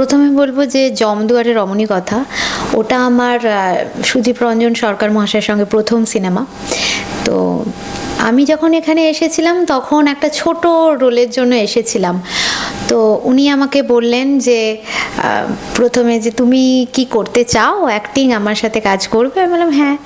প্রথমে বলব যে জমদুয়ারের রমণী কথা। ওটা আমার সুদীপ রঞ্জন সরকার মহাশয়ের সঙ্গে প্রথম সিনেমা। তো আমি যখন এখানে এসেছিলাম, তখন একটা ছোট রোলের জন্য এসেছিলাম। তো উনি আমাকে বললেন যে প্রথমে যে তুমি কি করতে চাও অ্যাক্টিং আমার সাথে কাজ করবে? আমি বললাম হ্যাঁ।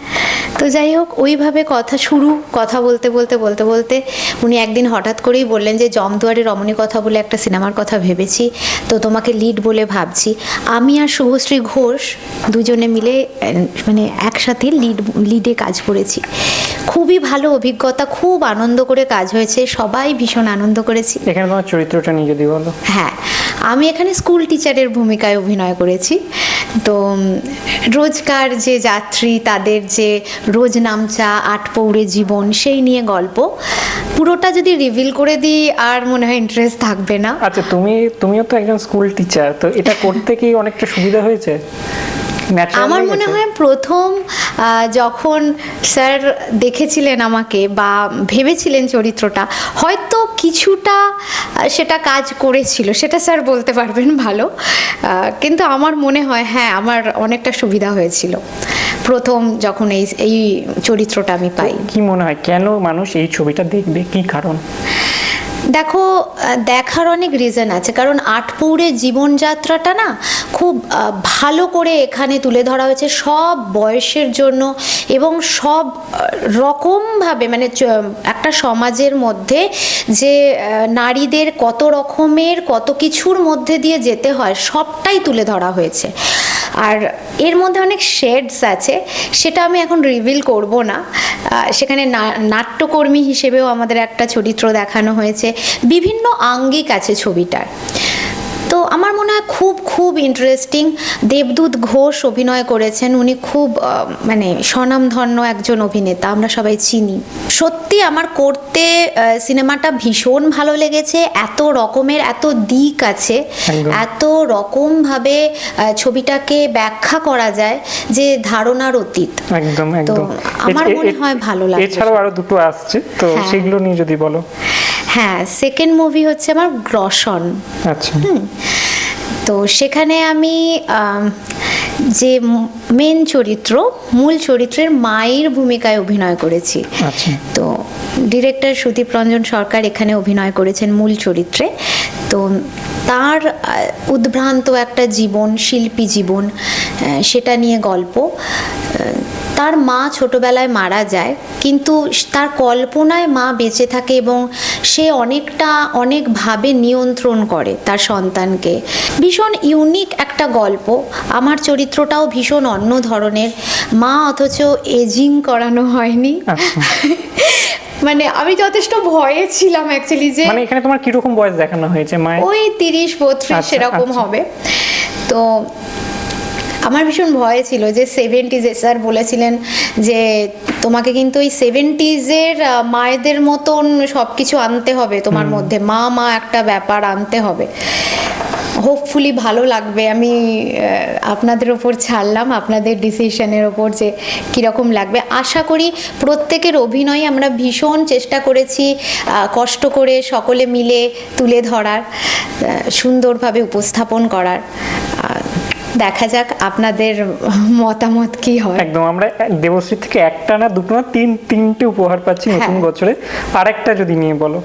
তো যাই হোক, ওইভাবে কথা শুরু, কথা বলতে বলতে বলতে বলতে উনি একদিন হঠাৎ করেই বললেন যে জমদুয়ারে রমণী কথা বলে একটা সিনেমার কথা ভেবেছি, তো তোমাকে লিড বলে ভাবছি। আমি আর শুভশ্রী ঘোষ দুজনে মিলে মানে একসাথে লিড লিডে কাজ করেছি। খুবই ভালো অভিজ্ঞতা, খুব আনন্দ করে কাজ হয়েছে, সবাই ভীষণ আনন্দ করেছি। এখানে তোমার চরিত্রটা নিয়ে যদি বলো। হ্যাঁ আমি এখানে স্কুল টিচারের ভূমিকায় অভিনয় করেছি। তো রোজকার যে যাত্রী, তাদের যে রোজ নামচা আটপৌড়ে জীবন, সেই নিয়ে গল্প। পুরোটা যদি রিভিল করে দিই, আর মনে হয় ইন্টারেস্ট থাকবে না। আচ্ছা তুমি, তুমিও তো একজন স্কুল টিচার তো এটা করতে কি অনেকটা সুবিধা হয়েছে? আমার মনে হয় প্রথম যখন স্যার দেখেছিলেন আমাকে বা ভেবেছিলেন চরিত্রটা হয়তো কিছুটা সেটা কাজ করেছিল সেটা স্যার বলতে পারবেন ভালো। কিন্তু আমার মনে হয় হ্যাঁ আমার অনেকটা সুবিধা হয়েছিল। প্রথম যখন এই এই চরিত্রটা আমি পাই। কি মনে হয় কেন মানুষ এই ছবিটা দেখবে? কি কারণ? দেখো দেখার অনেক রিজন আছে। কারণ আটপৌরে জীবনযাত্রাটা না খুব ভালো করে এখানে তুলে ধরা হয়েছে সব বয়সের জন্য এবং সব রকমভাবে মানে একটা সমাজের মধ্যে যে নারীদের কত রকমের কত কিছুর মধ্যে দিয়ে যেতে হয় সবটাই তুলে ধরা হয়েছে। আর এর মধ্যে অনেক শেডস আছে, সেটা আমি এখন রিভিল করব না। সেখানে নাট্যকর্মী হিসেবেও আমাদের একটা চরিত্র দেখানো হয়েছে। বিভিন্ন আঙ্গিক আছে ছবিটার। তো আমার মনে হয় খুব খুব ইন্টারেস্টিং দেবদূত ঘোষ অভিনয় করেছেন। উনি খুব মানে স্বনামধন্য একজন অভিনেতা আমরা সবাই চিনি। সত্যি আমার করতে সিনেমাটা ভীষণ ভালো লেগেছে। এত রকমের এত দিক আছে। এত রকমভাবে ছবিটাকে ব্যাখ্যা করা যায় যে ধারণার অতীত। একদম তো একদম আমার মনে হয় ভালো লাগবে এছাড়াও আরও দুটো আসছে তো হ্যাঁ। সেগুলো নিয়ে যদি বলো। হ্যাঁ সেকেন্ড মুভি হচ্ছে আমার গ্রসন আচ্ছা। হুম। তো সেখানে আমি যে মেন চরিত্র মূল চরিত্রের মায়ের ভূমিকায় অভিনয় করেছি। আচ্ছা। তো ডিরেক্টর সুদীপ রঞ্জন সরকার এখানে অভিনয় করেছেন মূল চরিত্রে। তো তার উদ্ভ্রান্ত একটা জীবন শিল্পী জীবন সেটা নিয়ে গল্প। তার মা ছোটবেলায় মারা যায় কিন্তু তার কল্পনায় মা বেঁচে থাকে এবং সে অনেকটা অনেকভাবে নিয়ন্ত্রণ করে তার সন্তানকে। ভীষণ ইউনিক একটা গল্প। আমার চরিত্রটাও ভীষণ অন্য ধরনের। মা অথচ এজিং করানো হয়নি। আচ্ছা। মানে আমি যথেষ্ট ভয়ে ছিলাম অ্যাকচুয়ালি যে মানে এখানে তোমার কীরকম বয়স দেখানো হয়েছে ওই তিরিশ বত্রিশ আচ্ছা, সেরকম আচ্ছা। হবে। তো আমার ভীষণ ভয় ছিল যে সেভেন্টিজে স্যার বলেছিলেন যে তোমাকে কিন্তু ওই সেভেন্টিজের মায়েদের মতন সব কিছু আনতে হবে তোমার মধ্যে। মা মা একটা ব্যাপার আনতে হবে। হোপফুলি ভালো লাগবে। আমি আপনাদের ওপর ছাড়লাম আপনাদের ডিসিশনের ওপর যে কীরকম লাগবে। আশা করি প্রত্যেকের অভিনয় আমরা ভীষণ চেষ্টা করেছি কষ্ট করে সকলে মিলে তুলে ধরার সুন্দরভাবে উপস্থাপন করার। দেখা যাক আপনাদের মতামত কি হয়। একদম আমরা দেবশ্রী থেকে একটা না দুটো না তিন তিনটে উপহার পাচ্ছি নতুন হ্যাঁ। বছরে। আরেকটা যদি নিয়ে বলো।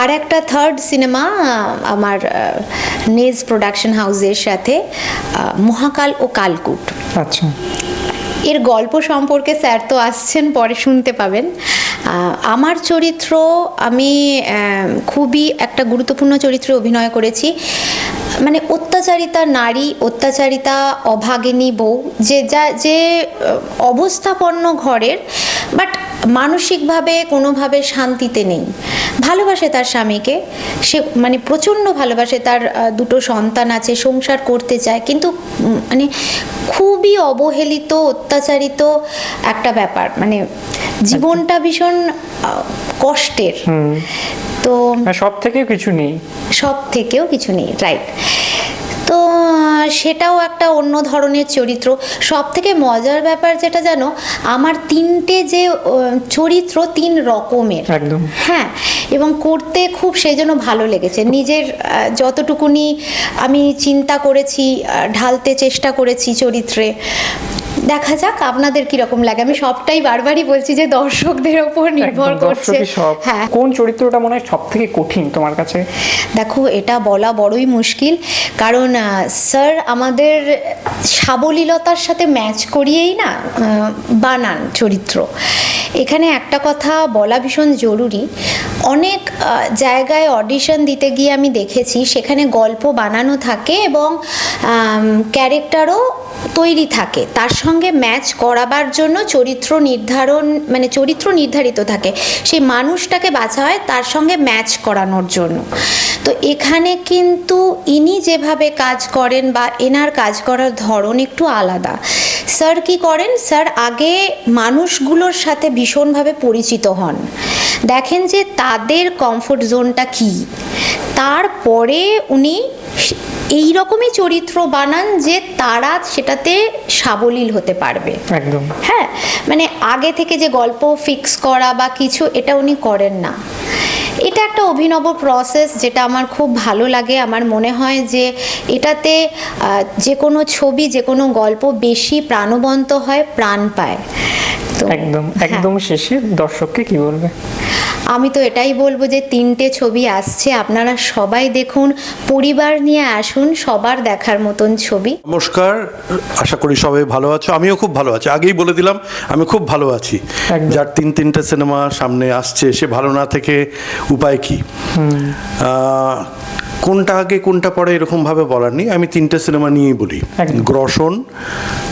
আর একটা থার্ড সিনেমা আমার নেজ প্রোডাকশন হাউসের সাথে মহাকাল ও কালকুট। আচ্ছা। এর গল্প সম্পর্কে স্যার তো আসছেন পরে শুনতে পাবেন। আমার চরিত্র আমি খুবই একটা গুরুত্বপূর্ণ চরিত্রে অভিনয় করেছি। মানে অত্যাচারিতা নারী, অত্যাচারিতা অভাগিনী বউ, যে যা, যে অবস্থাপন্ন ঘরের, বাট মানসিকভাবে কোনোভাবে শান্তিতে নেই। ভালোবাসে তার স্বামীকে, সে মানে প্রচণ্ড ভালোবাসে তার দুটো সন্তান আছে, সংসার করতে চায়, কিন্তু মানে খুবই অবহেলিত, অত্যাচারিত একটা ব্যাপার। মানে জীবনটা ভীষণ কষ্টের। তো সব থেকেও কিছু নেই। সব থেকেও কিছু নেই রাইট তো সেটাও একটা অন্য ধরনের চরিত্র। সব থেকে মজার ব্যাপার যেটা জানো আমার তিনটে যে চরিত্র তিন রকমের। একদম। হ্যাঁ এবং করতে খুব সেই জন্য ভালো লেগেছে। নিজের যতটুকুনি আমি চিন্তা করেছি ঢালতে চেষ্টা করেছি চরিত্রে দেখা যাক আপনাদের কীরকম লাগে। আমি সবটাই বারবারই বলছি যে দর্শকদের ওপর নির্ভর করছে। হ্যাঁ। কোন চরিত্রটা মনে হয় সব থেকে কঠিন তোমার কাছে? দেখো এটা বলা বড়ই মুশকিল কারণ আহ, স্যার আমাদের সাবলীলতার সাথে ম্যাচ করিয়েই না বানান চরিত্র। এখানে একটা কথা বলা ভীষণ জরুরি। অনেক জায়গায় অডিশন দিতে গিয়ে আমি দেখেছি সেখানে গল্প বানানো থাকে এবং ক্যারেক্টারও তৈরি থাকে। তার সঙ্গে ম্যাচ করাবার জন্য চরিত্র নির্ধারণ মানে চরিত্র নির্ধারিত থাকে। সেই মানুষটাকে বাছা হয় তার সঙ্গে ম্যাচ করানোর জন্য। তো এখানে কিন্তু ইনি যেভাবে কাজ করেন বা এনার কাজ করার ধরন একটু আলাদা। স্যার কি করেন? স্যার আগে মানুষগুলোর সাথে ভীষণভাবে পরিচিত হন। দেখেন যে তাদের কমফোর্ট জোনটা কি। তারপরে উনি এই রকমই চরিত্র বানান যে তারা সেটাতে সাবলীল হতে পারবে। একদম। হ্যাঁ মানে আগে থেকে যে গল্প ফিক্স করা বা কিছু এটা উনি করেন না। এটা একটা অভিনব প্রসেস যেটা আমার খুব ভালো লাগে। আমার মনে হয় যে এটাতে যে কোনো ছবি যে কোনো গল্প বেশি প্রাণবন্ত হয় প্রাণ পায়। তো একদম হ্যাঁ। একদম শেষে দর্শককে কি বলবে? আমি তো এটাই বলব যে তিনটে ছবি আসছে আপনারা সবাই দেখুন পরিবার নিয়ে আসুন সবার দেখার মতন ছবি। নমস্কার আশা করি সবাই ভালো আছো আমিও খুব ভালো আছি। আগেই বলে দিলাম আমি খুব ভালো আছি। যার তিন তিনটে সিনেমা সামনে আসছে সে ভালো না থেকে উপায় কি? কোনটা আগে কোনটা পরে এরকম ভাবে বলার নেই। আমি তিনটে সিনেমা নিয়েই বলি। গ্রসন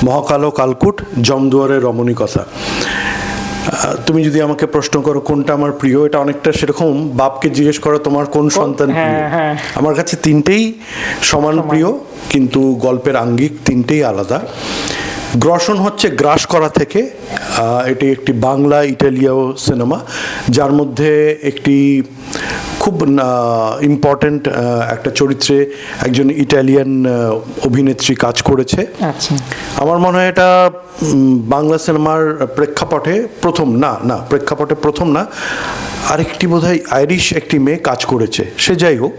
মহাকালো কালকুট জমদুয়ারের রমণীকথা। আহ, তুমি যদি আমাকে প্রশ্ন করো কোনটা আমার প্রিয় এটা অনেকটা সেরকম বাপকে জিজ্ঞেস করো তোমার কোন সন্তান হ্যাঁ, প্রিয়? হ্যাঁ। আমার কাছে তিনটেই সমান। প্রিয় কিন্তু গল্পের আঙ্গিক তিনটেই আলাদা। গ্রসন হচ্ছে গ্রাস করা থেকে এটি একটি বাংলা ইটালীয় সিনেমা যার মধ্যে একটি খুব ইম্পর্ট্যান্ট একটা চরিত্রে একজন ইটালিয়ান অভিনেত্রী কাজ করেছে। আচ্ছা। আমার মনে হয় এটা বাংলা সিনেমার প্রেক্ষাপটে প্রথম না না প্রেক্ষাপটে প্রথম না আরেকটি বোধহয় আইরিশ একটি মেয়ে কাজ করেছে। সে যাই হোক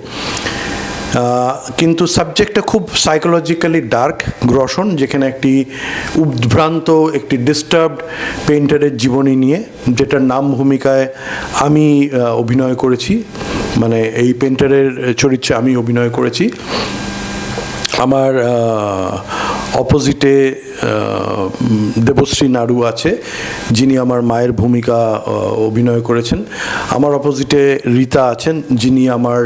কিন্তু সাবজেক্টটা খুব সাইকোলজিক্যালি ডার্ক গ্রসন, যেখানে একটি উদ্ভ্রান্ত, একটি ডিস্টার্বড পেইন্টারের জীবনী নিয়ে, যেটার নাম ভূমিকায় আমি অভিনয় করেছি। মানে এই পেন্টারের চরিত্রে আমি অভিনয় করেছি। আমার অপোজিটে দেবশ্রী নাড়ু আছে, যিনি আমার মায়ের ভূমিকা অভিনয় করেছেন। আমার অপোজিটে রীতা আছেন, যিনি আমার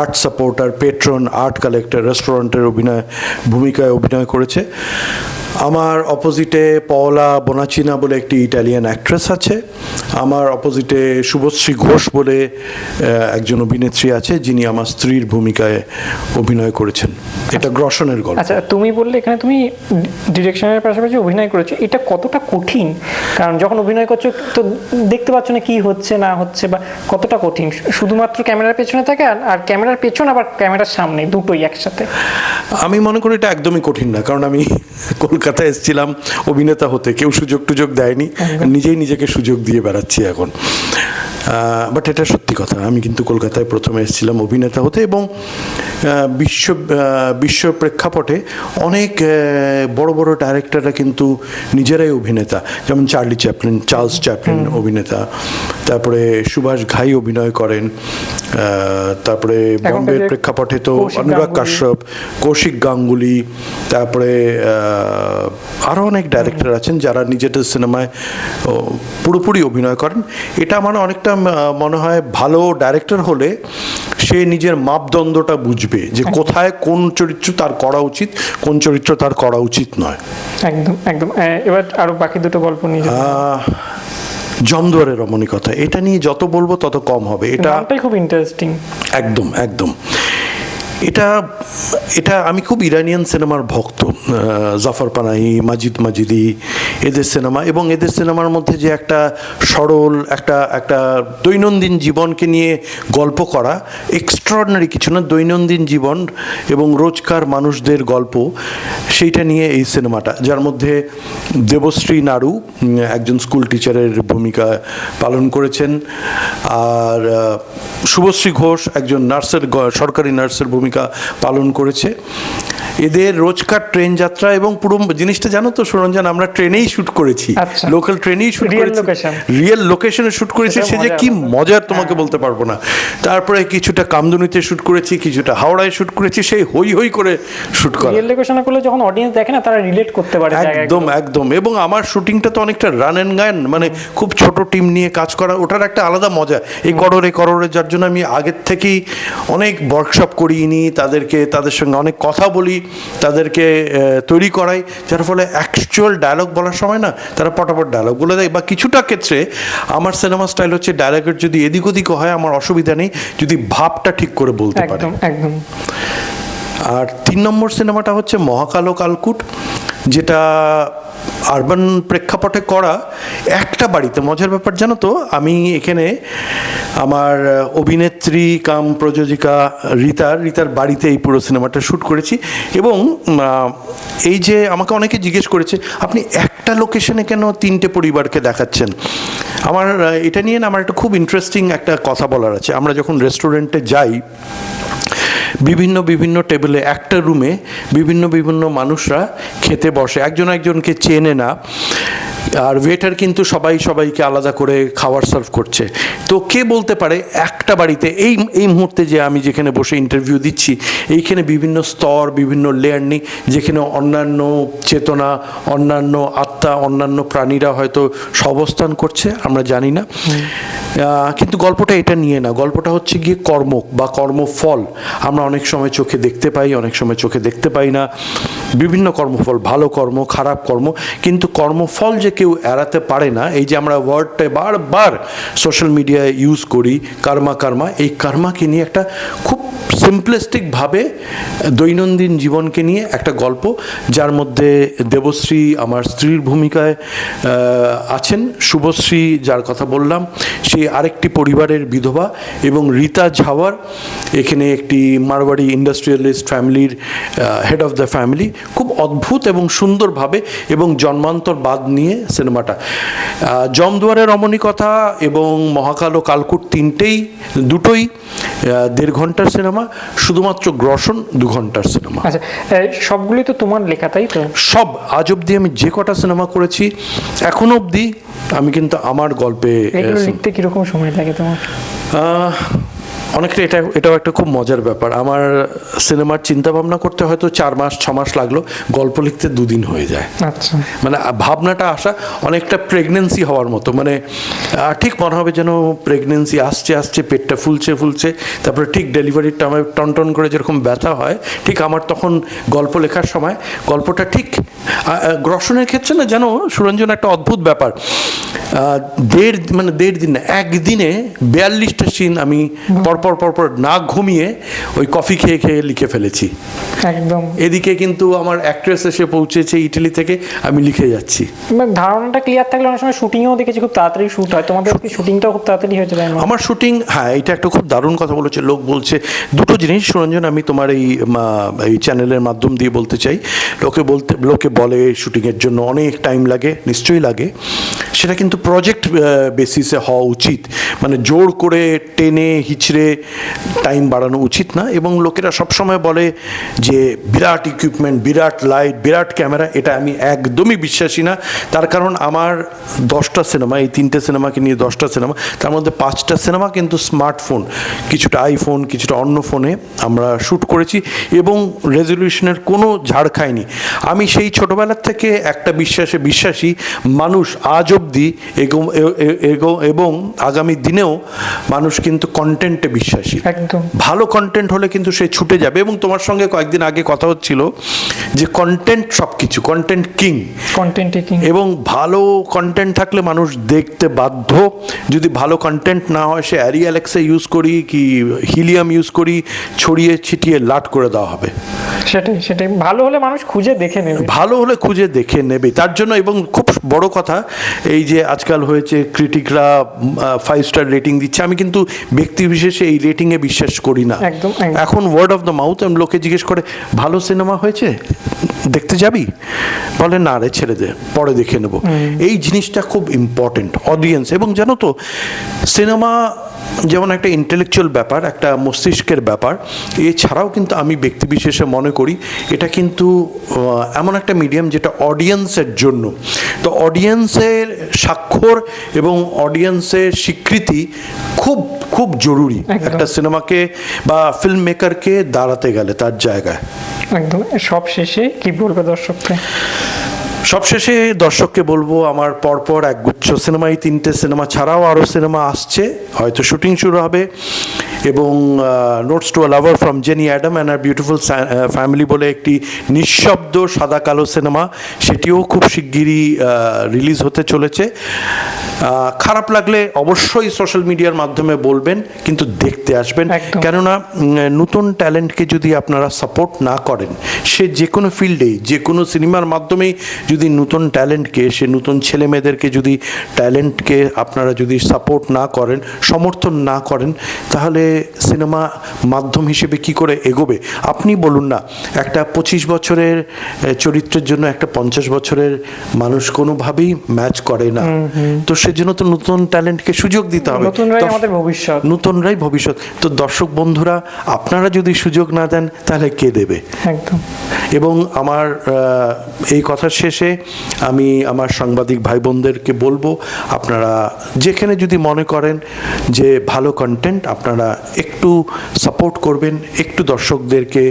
art supporter patron art collector রেস্টুরেন্টের অভিনয়, ভূমিকায় অভিনয় করেছে। আমার অপোজিটে পওলা বোনাচিনা বলে একটি ইটালিয়ান অ্যাক্ট্রেস আছে। আমার অপোজিটে শুভশ্রী ঘোষ বলে একজন অভিনেত্রী আছে যিনি আমার স্ত্রীর ভূমিকায় অভিনয় করেছেন। এটা গ্রসনের গল্প। আচ্ছা তুমি বললে এখানে তুমি ডিরেকশনের পাশাপাশি অভিনয় করেছ। এটা কতটা কঠিন? কারণ যখন অভিনয় করছ তো দেখতে পাচ্ছ না কি হচ্ছে না হচ্ছে বা কতটা কঠিন? শুধুমাত্র ক্যামেরার পেছনে থাকে আর- ক্যামেরার পেছন আবার ক্যামেরার সামনে দুটোই একসাথে। আমি মনে করি এটা একদমই কঠিন না কারণ আমি কলকাতায় এসেছিলাম অভিনেতা হতে। কেউ সুযোগ টুযোগ দেয়নি নিজেই নিজেকে সুযোগ দিয়ে বেড়াচ্ছি এখন। বাট এটা সত্যি কথা আমি কিন্তু কলকাতায় প্রথমে এসেছিলাম অভিনেতা হতে এবং বিশ্ব বিশ্ব প্রেক্ষাপটে অনেক বড় বড় ডাইরেক্টররা কিন্তু নিজেরাই অভিনেতা। যেমন চার্লি চ্যাপলিন চার্লস চ্যাপলিন অভিনেতা। তারপরে সুভাষ ঘাই অভিনয় করেন। আহ, তারপরে বম্বের প্রেক্ষাপটে তো অনুরাগ কাশ্যপ কৌশিক গাঙ্গুলি তারপরে আরও অনেক ডাইরেক্টর আছেন যারা নিজেদের সিনেমায় পুরোপুরি অভিনয় করেন। এটা আমার অনেকটা মনে হয় ভালো ডাইরেক্টর হলে সে নিজের মাপদণ্ডটা বুঝবে যে কোথায় কোন চরিত্র তার করা উচিত কোন চরিত্র তার করা উচিত নয়। একদম একদম। এবার আরও বাকি দুটো গল্প নিয়ে যাব। রমণী কথা। এটা নিয়ে যত বলব তত কম হবে। এটা খুব ইন্টারেস্টিং একদম একদম। এটা এটা আমি খুব ইরানিয়ান সিনেমার ভক্ত জাফর পানাহি, মাজিদ মাজিদি, এদের সিনেমা এবং এদের সিনেমার মধ্যে যে একটা সরল, একটা একটা দৈনন্দিন জীবনকে নিয়ে গল্প করা এক্সট্রাঅর্ডিনারি কিছু না, দৈনন্দিন জীবন এবং রোজকার মানুষদের গল্প, সেইটা নিয়ে এই সিনেমাটা। যার মধ্যে দেবশ্রী নাড়ু একজন স্কুল টিচারের ভূমিকা পালন করেছেন, আর শুভশ্রী ঘোষ, একজন নার্সের সরকারি নার্সের ভূমিকা পালন করেছে। এদের রোজকার ট্রেন যাত্রা এবং পুরো জিনিসটা জানো তো সুরঞ্জন আমরা ট্রেনেই শুট করেছি। আচ্ছা। লোকাল ট্রেনেই শুট করেছি। রিয়েল লোকেশনে শুট করেছি সে যে কি মজার তোমাকে বলতে পারব না। তারপরে কিছুটা কামদুনিতে শুট করেছি কিছুটা হাওড়ায় শুট করেছি সেই হই হই করে শুট করা। রিয়েল লোকেশন করলে যখন অডিয়েন্স দেখে না তারা রিলেট করতে পারে একদম একদম। এবং আমার শুটিংটা তো অনেকটা রান অ্যান্ড গান মানে খুব ছোট টিম নিয়ে কাজ করা ওটার একটা আলাদা মজা। এই কররে কররে যার জন্য আমি আগের থেকেই অনেক ওয়ার্কশপ করিয়ে নিই তাদেরকে তাদের সঙ্গে অনেক কথা বলি তাদেরকে তৈরি করাই যার ফলে অ্যাকচুয়াল ডায়লগ বলার সময় না তারা পটাপট ডায়লগ বলে দেয়। বা কিছুটা ক্ষেত্রে আমার সিনেমা স্টাইল হচ্ছে ডায়লগের যদি এদিক ওদিক হয় আমার অসুবিধা নেই যদি ভাবটা ঠিক করে বলতে পারে। একদম একদম। আর তিন নম্বর সিনেমাটা হচ্ছে মহাকালো কালকুট যেটা আরবান প্রেক্ষাপটে করা একটা বাড়িতে, মজার ব্যাপার জানো তো? আমি এখানে আমার অভিনেত্রী কাম প্রযোজিকা রীতার রীতার বাড়িতে এই পুরো সিনেমাটা শ্যুট করেছি এবং এই যে আমাকে অনেকে জিজ্ঞেস করেছে, আপনি একটা লোকেশনে কেন তিনটে পরিবারকে দেখাচ্ছেন? আমার এটা নিয়ে না আমার একটা খুব ইন্টারেস্টিং একটা কথা বলার আছে। আমরা যখন রেস্টুরেন্টে যাই বিভিন্ন বিভিন্ন টেবিলে একটা রুমে বিভিন্ন বিভিন্ন মানুষরা খেতে বসে। একজন একজনকে চেনে না। আর ওয়েটার কিন্তু সবাই সবাইকে আলাদা করে খাবার সার্ভ করছে। তো কে বলতে পারে একটা বাড়িতে এই এই মুহূর্তে যে আমি যেখানে বসে ইন্টারভিউ দিচ্ছি এইখানে বিভিন্ন স্তর বিভিন্ন লেয়ার নেই যেখানে অন্যান্য চেতনা অন্যান্য আত্মা অন্যান্য প্রাণীরা হয়তো সবস্থান করছে আমরা জানি না। কিন্তু গল্পটা এটা নিয়ে না গল্পটা হচ্ছে গিয়ে কর্ম বা কর্মফল। আমরা অনেক সময় চোখে দেখতে পাই অনেক সময় চোখে দেখতে পাই না। বিভিন্ন কর্মফল ভালো কর্ম খারাপ কর্ম কিন্তু কর্মফল যে কেউ এড়াতে পারে না। এই যে আমরা ওয়ার্ডটা বারবার সোশ্যাল মিডিয়ায় ইউজ করি কার্মা কার্মা এই কার্মাকে নিয়ে একটা খুব সিম্পলিস্টিকভাবে দৈনন্দিন জীবনকে নিয়ে একটা গল্প, যার মধ্যে দেবশ্রী আমার স্ত্রীর ভূমিকায় আছেন। শুভশ্রী, যার কথা বললাম, সে আরেকটি পরিবারের বিধবা এবং রীতা ঝাওয়ার, এখানে একটি মারবাড়ি ইন্ডাস্ট্রিয়ালিস্ট ফ্যামিলির হেড অফ দ্য ফ্যামিলি খুব অদ্ভুত এবং সুন্দরভাবে এবং জন্মান্তর বাদ নিয়ে সিনেমাটা। জমদুয়ারের রমণীকথা এবং মহাকাল ও কালকুট তিনটেই দুটোই দেড় ঘণ্টার সিনেমা শুধুমাত্র গ্রসন দু ঘণ্টার সিনেমা। আচ্ছা এ, সবগুলোই তো তোমার লেখা তাই তো? সব আজ অবধি আমি যে কটা সিনেমা করেছি এখনও অবধি আমি কিন্তু আমার গল্পে লিখতে কীরকম সময় লাগে তোমার? অনেকটা এটা এটাও একটা খুব মজার ব্যাপার। আমার সিনেমার চিন্তা ভাবনা করতে হয়তো চার মাস ছ মাস লাগল গল্প লিখতে দুদিন হয়ে যায়। আচ্ছা। মানে ভাবনাটা আসা অনেকটা প্রেগনেন্সি হওয়ার মতো। মানে ঠিক মনে হবে যেন প্রেগনেন্সি আসছে আসছে পেটটা ফুলছে ফুলছে তারপরে ঠিক ডেলিভারির টাইমে টন টন করে যেরকম ব্যথা হয় ঠিক আমার তখন গল্প লেখার সময় গল্পটা ঠিক গ্রসনের ক্ষেত্রে না যেন সুরঞ্জন একটা অদ্ভুত ব্যাপার। দেড় মানে দেড় দিন না একদিনে বিয়াল্লিশটা সিন আমি পরপর পরপর না ঘুমিয়ে ওই কফি খেয়ে খেয়ে লিখে ফেলেছি। একদম। এদিকে কিন্তু আমার অ্যাক্ট্রেস এসে পৌঁছেছে ইটালি থেকে আমি লিখে যাচ্ছি। মানে ধারণাটা ক্লিয়ার থাকলে অনেক সময় শুটিংও দেখেছি খুব তাড়াতাড়ি শুট হয়। তোমাদের কি শুটিংটাও খুব তাড়াতাড়ি হয়ে যায় আমার শুটিং হ্যাঁ এটা একটা খুব দারুণ কথা বলেছে। লোক বলছে দুটো জিনিস সুরঞ্জন আমি তোমার এই এই চ্যানেলের মাধ্যম দিয়ে বলতে চাই। লোকে বলতে লোকে বলে শুটিংয়ের জন্য অনেক টাইম লাগে নিশ্চয়ই লাগে। সেটা কিন্তু প্রজেক্ট বেসিসে হওয়া উচিত। মানে জোর করে টেনে হিচড়ে টাইম বাড়ানো উচিত না এবং লোকেরা সবসময় বলে যে বিরাট ইকুইপমেন্ট বিরাট লাইট বিরাট ক্যামেরা এটা আমি একদমই বিশ্বাসী না। তার কারণ আমার দশটা সিনেমা এই তিনটে সিনেমাকে নিয়ে দশটা সিনেমা তার মধ্যে পাঁচটা সিনেমা কিন্তু স্মার্টফোন কিছুটা আইফোন কিছুটা অন্য ফোনে আমরা শ্যুট করেছি এবং রেজলিউশনের কোনো ঝাড় খায়নি আমি সেই ছোটোবেলার থেকে একটা বিশ্বাসে বিশ্বাসী মানুষ আজ অবধি এবং আগামী দিনেও মানুষ কিন্তু কন্টেন্টে বিশ্বাসী। একদম। ভালো কন্টেন্ট হলে কিন্তু সে ছুটে যাবে এবং তোমার সঙ্গে কয়েকদিন আগে কথা হচ্ছিল যে কন্টেন্ট সব কিছু কন্টেন্ট কিং কন্টেন্ট টেকিং এবং ভালো কন্টেন্ট থাকলে মানুষ দেখতে বাধ্য। যদি ভালো কন্টেন্ট না হয় সে অ্যারি অ্যালেক্সা ইউজ করি কি হিলিয়াম ইউজ করি ছড়িয়ে ছিটিয়ে লাট করে দেওয়া হবে। সেটাই সেটাই। ভালো হলে মানুষ খুঁজে দেখে নেবে। ভালো হলে খুঁজে দেখে নেবে। তার জন্য এবং খুব বড় কথা এই যে আজকাল হয়েছে ক্রিটিকরা ফাইভ স্টার রেটিং দিচ্ছে। আমি কিন্তু ব্যক্তি বিশেষে এই রেটিংয়ে বিশ্বাস করি না। একদম। এখন ওয়ার্ড অফ দ্য মাউথ লোকে জিজ্ঞেস করে ভালো সিনেমা হয়েছে? দেখতে যাবি? বলে না রে ছেড়ে দে পরে দেখে নেব। এই জিনিসটা খুব ইম্পর্টেন্ট অডিয়েন্স এবং জানো তো সিনেমা যেমন একটা ইন্টেলেকচুয়াল ব্যাপার একটা মস্তিষ্কের ব্যাপার এছাড়াও কিন্তু আমি ব্যক্তিবিশেষে মনে করি এটা কিন্তু এমন একটা মিডিয়াম যেটা অডিয়েন্সের জন্য। তো অডিয়েন্সের স্বাক্ষর এবং অডিয়েন্সের স্বীকৃতি খুব খুব জরুরি। একটা সিনেমাকে বা ফিল্ম মেকারকে দাঁড়াতে গেলে তার জায়গায়। একদম। সব শেষে কি বলবে দর্শককে? সবশেষে দর্শককে বলব আমার পরপর একগুচ্ছ সিনেমা এই তিনটে সিনেমা ছাড়াও আরও সিনেমা আসছে। হয়তো শুটিং শুরু হবে এবং notes to a lover from Jenny Adam and R beautiful family বলে একটি নিঃশব্দ সাদা কালো সিনেমা সেটিও খুব শিগগিরই রিলিজ হতে চলেছে। খারাপ লাগলে অবশ্যই সোশ্যাল মিডিয়ার মাধ্যমে বলবেন কিন্তু দেখতে আসবেন। কেননা নতুন ট্যালেন্টকে যদি আপনারা সাপোর্ট না করেন সে যে কোনো ফিল্ডেই যে কোনো সিনেমার মাধ্যমেই যদি নতুন ট্যালেন্টকে সে নতুন ছেলে মেয়েদেরকে যদি ট্যালেন্টকে আপনারা যদি সাপোর্ট না করেন সমর্থন না করেন তাহলে সিনেমা মাধ্যম হিসেবে কি করে এগোবে? আপনি বলুন না একটা পঁচিশ বছরের চরিত্রের জন্য একটা পঞ্চাশ বছরের মানুষ কোনোভাবেই ম্যাচ করে না। তো সেজন্য তো নতুন ট্যালেন্টকে সুযোগ দিতে হবে। আমাদের ভবিষ্যৎ। নতুনরাই ভবিষ্যৎ। তো দর্শক বন্ধুরা আপনারা যদি সুযোগ না দেন তাহলে কে দেবে? একদম। এবং আমার এই কথার শেষে আমি আমার সাংবাদিক ভাই বোনদেরকে বলব, আপনারা যেখানে যদি মনে করেন যে ভালো কন্টেন্ট আপনারা একটু সাপোর্ট করবেন, একটু দর্শকদেরকে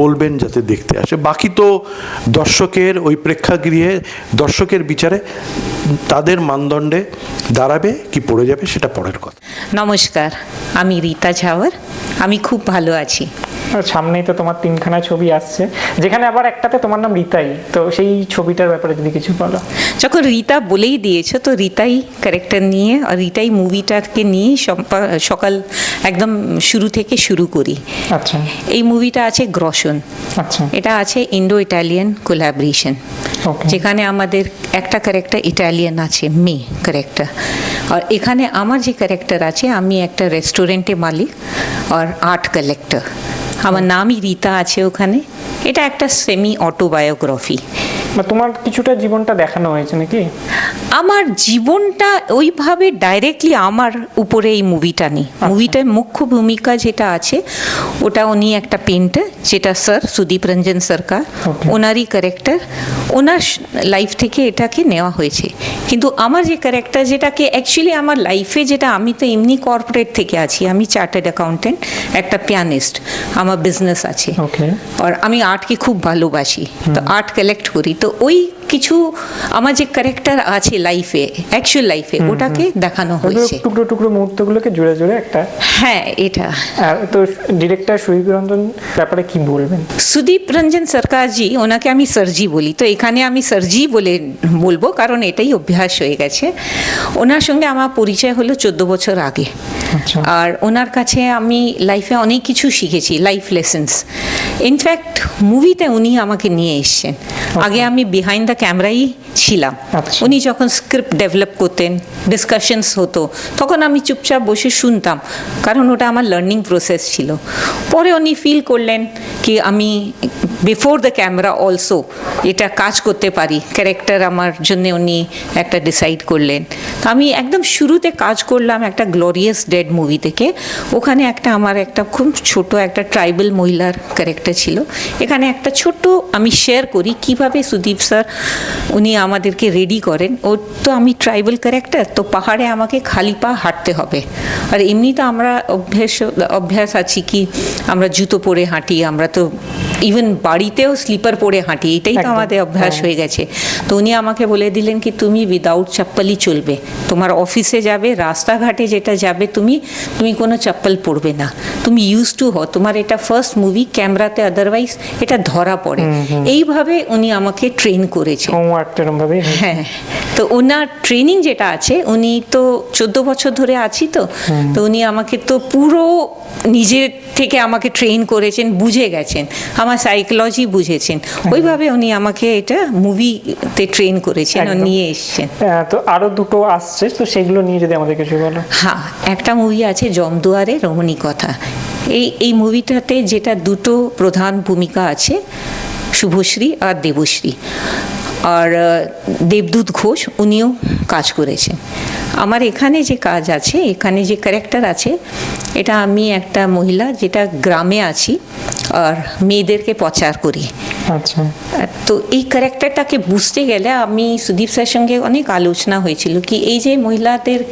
বলবেন যাতে দেখতে আসে। বাকি তো দর্শকের ওই প্রেক্ষাগৃহে, দর্শকের বিচারে তাদের মানদণ্ডে দাঁড়াবে, কি পড়ে যাবে সেটা পরের কথা। নমস্কার, আমি রীতা ঝাওয়ার, আমি খুব ভালো আছি। সামনেই তো তোমার তিনখানা ছবি আসছে। যেখানে আবার একটাতে তোমার নাম রীতাই তো সেই ছবিটার ব্যাপারে যদি কিছু বলো। যখন রীতা বলেই দিয়েছ তো রীতাই ক্যারেক্টার নিয়ে আর রীতাই মুভিটাকে নিয়ে সকাল একদম শুরু থেকে শুরু করি। আচ্ছা। এই মুভিটা আছে গ্রসন আচ্ছা। এটা আছে ইন্ডো ইটালিয়ান কোলাবরেশন. যেখানে আমাদের একটা ক্যারেক্টার ইটালিয়ান আছে মে ক্যারেক্টার আর এখানে আমার যে ক্যারেক্টার আছে আমি একটা রেস্টুরেন্টে মালিক আর আর্ট কালেক্টর আমার নামই রীতা আছে ওখানে। এটা একটা সেমি অটোবায়োগ্রাফি তোমার কিছুটা জীবনটা দেখানো হয়েছে নাকি? আমার জীবনটা ওইভাবে ডাইরেক্টলি আমার উপরে এই মুভিটা নেই। মুভিটার মুখ্য ভূমিকা যেটা আছে ওটা উনি একটা পেন্টার যেটা স্যার সুদীপ রঞ্জন সরকার ওনারই ক্যারেক্টার ওনার লাইফ থেকে এটাকে নেওয়া হয়েছে। কিন্তু আমার যে ক্যারেক্টার যেটাকে অ্যাকচুয়ালি আমার লাইফে যেটা আমি তো এমনি কর্পোরেট থেকে আছি আমি চার্টার্ড অ্যাকাউন্টেন্ট একটা পিয়ানিস্ট আমার বিজনেস আছে। আর আমি আর্টকে খুব ভালোবাসি তো আর্ট কালেক্ট করি তো ওই কিছু আমার যে ক্যারেক্টার আছে লাইফে অ্যাকচুয়াল লাইফে ওটাকে দেখানো হয়েছে। টুকরো টুকরো মুহূর্তগুলোকে জুড়ে জুড়ে একটা হ্যাঁ এটা। আর তো ডিরেক্টর সুদীপ রঞ্জন ব্যাপারে কি বলবেন? সুদীপ রঞ্জন সরকারজি ওনাকে আমি সরজি বলি। তো এখানে আমি সরজি বলে বলব কারণ এটাই অভ্যাস হয়ে গেছে। ওনার সঙ্গে আমার পরিচয় হলো চোদ্দ বছর আগে। আচ্ছা। আর ওনার কাছে আমি লাইফে অনেক কিছু শিখেছি লাইফ লেসেন্স ইনফ্যাক্ট মুভিতে উনি আমাকে নিয়ে এসছেন। আগে আমি বিহাইন্ড দ্য Camera. ছিলাম। আচ্ছা। উনি যখন স্ক্রিপ্ট ডেভেলপ করতেন ডিসকাশনস হতো তখন আমি চুপচাপ বসে শুনতাম কারণ ওটা আমার লার্নিং প্রসেস ছিল। পরে উনি ফিল করলেন কি আমি বিফোর দ্য ক্যামেরা অলসো এটা কাজ করতে পারি ক্যারেক্টার আমার জন্য উনি একটা ডিসাইড করলেন। তো আমি একদম শুরুতে কাজ করলাম একটা গ্লোরিয়াস ডেড মুভি থেকে ওখানে একটা আমার একটা খুব ছোট একটা ট্রাইবাল মহিলার ক্যারেক্টার ছিল। এখানে একটা ছোট্ট আমি শেয়ার করি কীভাবে সুদীপ স্যার উনি আমাদেরকে রেডি করেন। ও তো আমি ট্রাইবাল ক্যারেক্টার তো পাহাড়ে আমাকে খালি পা হাঁটতে হবে। আর এমনি তো আমরা অভ্যাস অভ্যাস আছি কি, আমরা জুতো পরে হাঁটি, আমরা তো ইভেন বাড়িতেও স্লিপার পরে হাঁটি এটাই তো আমাদের অভ্যাস হ্যাঁ। হয়ে গেছে। তো উনি আমাকে বলে দিলেন কি তুমি উইদাউট চপ্পলই চলবে। তোমার অফিসে যাবে রাস্তাঘাটে যেটা যাবে তুমি তুমি কোনো চপ্পল পরবে না। তুমি ইউজ টু হও তোমার এটা ফার্স্ট মুভি ক্যামেরাতে আদারওয়াইজ এটা ধরা পড়ে। এইভাবে উনি আমাকে ট্রেন করেছে। হ্যাঁ। তো ওনার ট্রেনিং যেটা আছে উনি তো চোদ্দ বছর ধরে আছি তো। তো উনি আমাকে তো পুরো নিজের থেকে আমাকে ট্রেন করেছেন বুঝে গেছেন। আমার সাইকোলজি বুঝেছেন। ওইভাবে উনি আমাকে এটা মুভিতে ট্রেন করেছেন নিয়ে এসছেন। আহ, তো আরও দুটো আসছে তো সেগুলো নিয়ে যদি আমাদের কিছু বলো। হ্যাঁ একটা মুভি আছে জমদুয়ারে রমণী কথা এই এই মুভিটাতে যেটা দুটো প্রধান ভূমিকা আছে শুভশ্রী আর দেবশ্রী। আর দেবদূত ঘোষ উনিও কাজ করেছেন। আমার এখানে যে কাজ আছে এখানে যে ক্যারেক্টার আছে এটা আমি একটা মহিলা যেটা গ্রামে আছি আর মেয়েদেরকে প্রচার করি। আচ্ছা। তো এই ক্যারেক্টারটাকে বুঝতে গেলে আমি সুদীপ স্যার সঙ্গে অনেক আলোচনা হয়েছিল কি এই যে মহিলাদের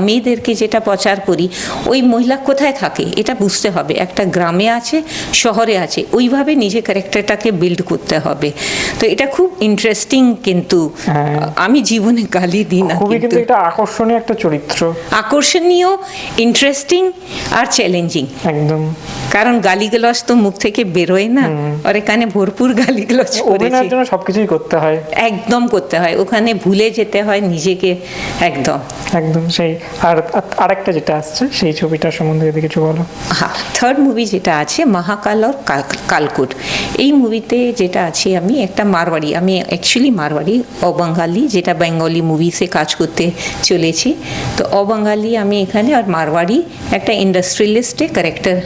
মেয়েদেরকে যেটা প্রচার করি ওই মহিলা কোথায় থাকে? এটা বুঝতে হবে। একটা গ্রামে আছে শহরে আছে ওইভাবে নিজে ক্যারেক্টারটাকে বিল্ড করতে হবে। তো এটা খুব ইন্টারেস্টিং কিন্তু হ্যাঁ। আমি জীবনে গালি দিই না কিন্তু কিন্তু। এটা আকর্ষণীয় একটা চরিত্র। আকর্ষণীয় ইন্টারেস্টিং আর চ্যালেঞ্জিং একদম। কারণ গালিগালাজ তো মুখ থেকে বেরোয় না আর এখানে ভরপুর গালিগালাজ করেছি। অভিনয়ের জন্য সবকিছুই করতে হয়। একদম করতে হয়। ওখানে ভুলে যেতে হয় নিজেকে একদম। একদম সেই। আর আর- আরেকটা যেটা আসছে সেই ছবিটার সম্বন্ধে যদি কিছু বলো। হ্যাঁ থার্ড মুভি যেটা আছে মহাকাল আর কাল- কালকুট। এই মুভিতে যেটা আছে আমি একটা মারওয়াড়ি। আমি অ্যাকচুয়ালি মারওয়াড়ি অবাঙালি যেটা বেঙ্গলি মুভিসে কাজ করতে চলেছি। তো অবাঙালি আমি এখানে আর মারওয়াড়ি একটা ইন্ডাস্ট্রিয়ালিস্টে ক্যারেক্টার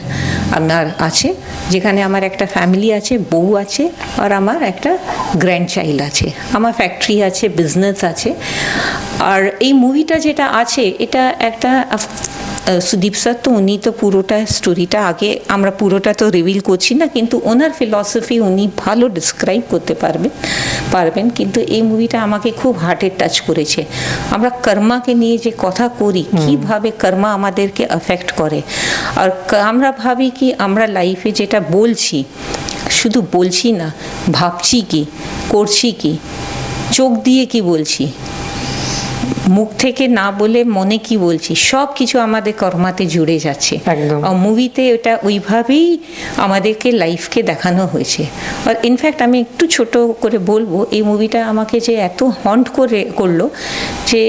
আপনার আছে যেখানে আমার একটা ফ্যামিলি আছে, বউ আছে, আর আমার একটা গ্র্যান্ড চাইল্ড আছে। আমার ফ্যাক্টরি আছে বিজনেস আছে। আর এই মুভিটা যেটা আছে, এটা একটা সুদীপ স্যার তো উনি তো পুরোটা স্টোরিটা আগে আমরা পুরোটা তো রিভিল করছি না কিন্তু ওনার ফিলসফি উনি ভালো ডিসক্রাইব করতে পারবেন পারবেন। কিন্তু এই মুভিটা আমাকে খুব হার্টে টাচ করেছে। আমরা কর্মাকে নিয়ে যে কথা করি কীভাবে কর্মা আমাদেরকে এফেক্ট করে? আর আমরা ভাবি কি আমরা লাইফে যেটা বলছি শুধু বলছি না ভাবছি কি করছি কি চোখ দিয়ে কি বলছি মুখ থেকে না বলে মনে কি বলছি? সব কিছু আমাদের কর্মাতে জুড়ে যাচ্ছে। মুভিতে ওটা ওইভাবেই আমাদেরকে লাইফকে দেখানো হয়েছে। আর ইনফ্যাক্ট আমি একটু ছোট করে বলব এই মুভিটা আমাকে যে এত হন্ট করে করল যে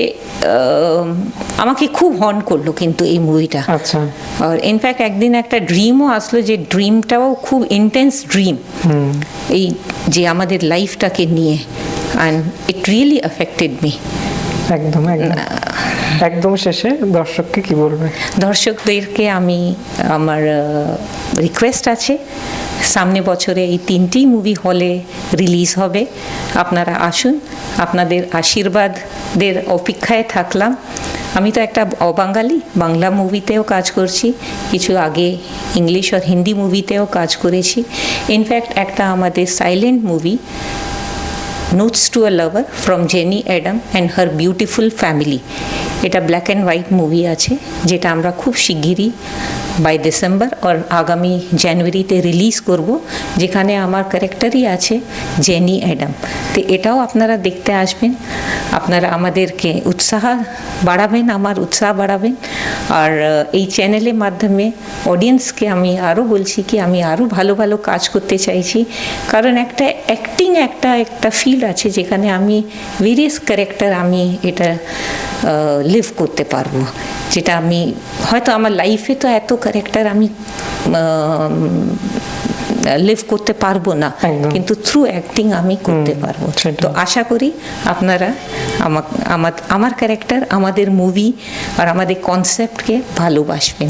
আমাকে খুব হন্ট করল কিন্তু এই মুভিটা। আচ্ছা। আর ইনফ্যাক্ট একদিন একটা ড্রিমও আসলো যে ড্রিমটাও খুব ইন্টেন্স ড্রিম এই যে আমাদের লাইফটাকে নিয়ে। And it really affected me একদম একদম। শেষে দর্শককে কি বলবে? দর্শকদেরকে আমি আমার রিকোয়েস্ট আছে সামনে বছরে এই তিনটি মুভি হলে রিলিজ হবে। আপনারা আসুন আপনাদের আশীর্বাদের অপেক্ষায় থাকলাম। আমি তো একটা অবাঙালি বাংলা মুভিতেও কাজ করছি কিছু আগে ইংলিশ আর হিন্দি মুভিতেও কাজ করেছি। ইনফ্যাক্ট একটা আমাদের silent movie notes to a lover from Jenny Adam and her beautiful family এটা ব্ল্যাক অ্যান্ড হোয়াইট মুভি আছে যেটা আমরা খুব শিগগিরই বাই ডিসেম্বর আর আগামী জানুয়ারিতে রিলিজ করব যেখানে আমার ক্যারেক্টারই আছে জেনি অ্যাডাম তো এটাও আপনারা দেখতে আসবেন আপনারা আমাদেরকে উৎসাহ বাড়াবেন আমার উৎসাহ বাড়াবেন আর আহ, এই চ্যানেলের মাধ্যমে অডিয়েন্সকে আমি আরও বলছি কি আমি আরও ভালো ভালো কাজ করতে চাইছি কারণ একটা অ্যাক্টিং একটা একটা ফিল্ড আছে যেখানে আমি ভেরিয়াস ক্যারেক্টার আমি এটা লিভ করতে পারব। যেটা আমি হয়তো আমার লাইফে তো এত ক্যারেক্টার আমি লিভ করতে পারব না কিন্তু থ্রু অ্যাক্টিং আমি করতে পারব। তো আশা করি আপনারা আমা- আমার আমার ক্যারেক্টার আমাদের মুভি আর আমাদের কনসেপ্টকে ভালোবাসবেন।